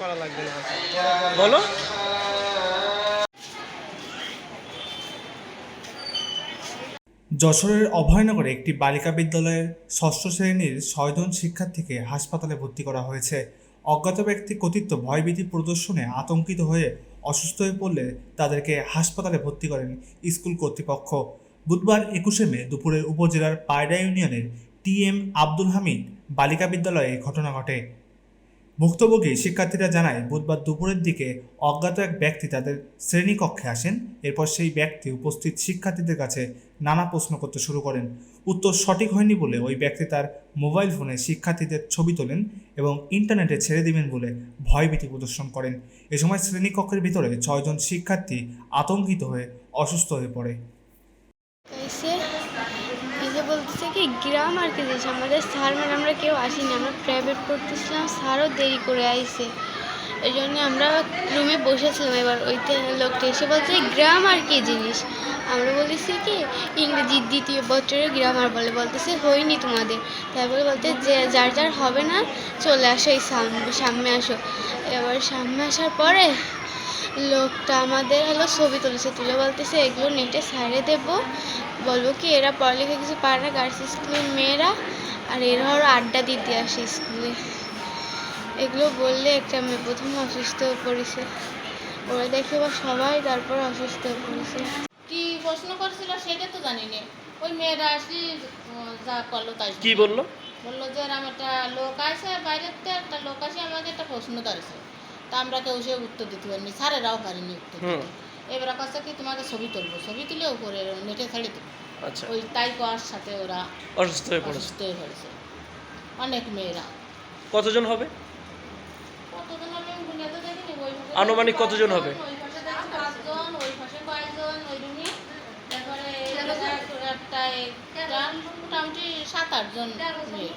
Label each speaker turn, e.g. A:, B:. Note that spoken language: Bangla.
A: করা লাগবে না।
B: বলো।
C: যশোরের অভয়নগরে একটি বালিকা বিদ্যালয়ের ষষ্ঠ শ্রেণির ছয়জন শিক্ষার্থীকে হাসপাতালে ভর্তি করা হয়েছে। অজ্ঞাত ব্যক্তি কর্তৃত্ব ভয়ভীতি প্রদর্শনে আতঙ্কিত হয়ে অসুস্থ হয়ে পড়লে তাদেরকে হাসপাতালে ভর্তি করেন স্কুল কর্তৃপক্ষ। বুধবার একুশে মে দুপুরে উপজেলার পায়রা ইউনিয়নের টি এম আব্দুল হামিদ বালিকা বিদ্যালয়ে ঘটনা ঘটে। ভুক্তভোগী শিক্ষার্থীরা জানায়, বুধবার দুপুরের দিকে অজ্ঞাত এক ব্যক্তি তাদের শ্রেণীকক্ষে আসেন। এরপর সেই ব্যক্তি উপস্থিত শিক্ষার্থীদের কাছে নানা প্রশ্ন করতে শুরু করেন। উত্তর সঠিক হয়নি বলে ওই ব্যক্তি তার মোবাইল ফোনে শিক্ষার্থীদের ছবি তোলেন এবং ইন্টারনেটে ছেড়ে দিবেন বলে ভয়ভীতি প্রদর্শন করেন। এ সময় শ্রেণীকক্ষের ভিতরে ছয়জন শিক্ষার্থী আতঙ্কিত হয়ে অসুস্থ হয়ে পড়ে।
D: এসে বলতেছে কি, গ্রাম আর কি জিনিস আমাদের স্যার ম্যাডাম আমরা কেউ আসিনি, আমরা প্রাইভেট পড়তেছিলাম, স্যারও দেরি করে আইসে এই জন্য আমরা রুমে বসেছিলাম এবার ওই লোকটা এসে বলছে, গ্রাম আর কি জিনিস? আমরা বলতেছি কি ইংরেজি দ্বিতীয় বছরের গ্রামার বলে, বলতেছে, হয়নি তোমাদের। তারপরে বলতে, যে যার যার হবে না, চলে আসো এই সামনে আসো। এবার সামনে আসার পরে লোকটা আমাদের হলো ছবি তুলেছে তুলে বলতেছে এগুলো নেটে ছাড়ে দেবো। বলব কি এরা পড়ালেখা কিছু পারে না গার্লস স্কুলের মেয়েরা আর এরা ওরা আড্ডা দিতে আসে স্কুলে এগুলো বললে একটা মেয়ে প্রথমে অসুস্থ হয়ে পড়েছে। ওরা দেখে বা সবাই তারপর অসুস্থ হয়ে পড়েছে।
E: কি প্রশ্ন করেছিল সেটা তো জানি না। ওই মেয়েরা আসি যা করল তাই
B: কি বলল?
E: বলল যে আমার একটা লোক আসে বাইরের থেকে একটা লোক আছে আমাকে একটা প্রশ্ন ধরেছে তা আমরা কেউ সে উত্তর দিতে পারিনি স্যারেরাও পারিনি উত্তর দিতে। এবার কাছে কি তোমাকে ছবি তুলবো? ছবি তুলে উপরে নেটে ছেড়ে দেবো।
B: আচ্ছা।
E: ওই তাই কোয়ার সাথে ওরা
B: অসুস্থ হয়ে পড়েছে।
E: অসুস্থ হয়ে পড়েছে। অনেক মেয়েরা।
B: কতজন হবে?
E: কতজন হবে আমি গুনিয়ে তো দেখিনি ওই
B: আনুমানিক কতজন হবে?
E: ওই পাশে দেখছি পাঁচজন ওই পাশে কয়েকজন ওই রুমে তারপরে এই জায়গায় একটা একটা মোটামুটি সাত আটজন মেয়ে।